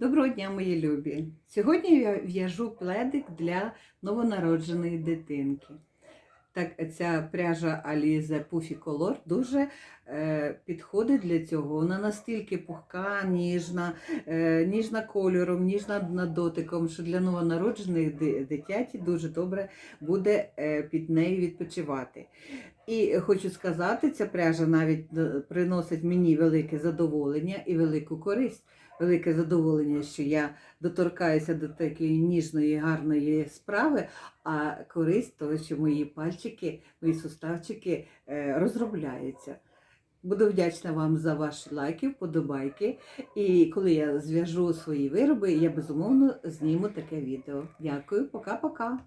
Доброго дня, мої любі! Сьогодні я в'яжу пледик для новонародженої дитинки. Так, ця пряжа Alize Puffy Color дуже е, підходить для цього. Вона настільки пухка, ніжна, е, ніжна кольором, ніжна над дотиком, що для новонароджених ди- дитяті дуже добре буде е, під нею відпочивати. І хочу сказати, ця пряжа навіть е, приносить мені велике задоволення і велику користь велике задоволення, що я доторкаюся до такої ніжної, гарної справи, а користь того, що мої пальчики, мої суставчики е, розробляються. Буду вдячна вам за ваші лайки, вподобайки. І коли я зв'яжу свої вироби, я безумовно зніму таке відео. Дякую, пока-пока.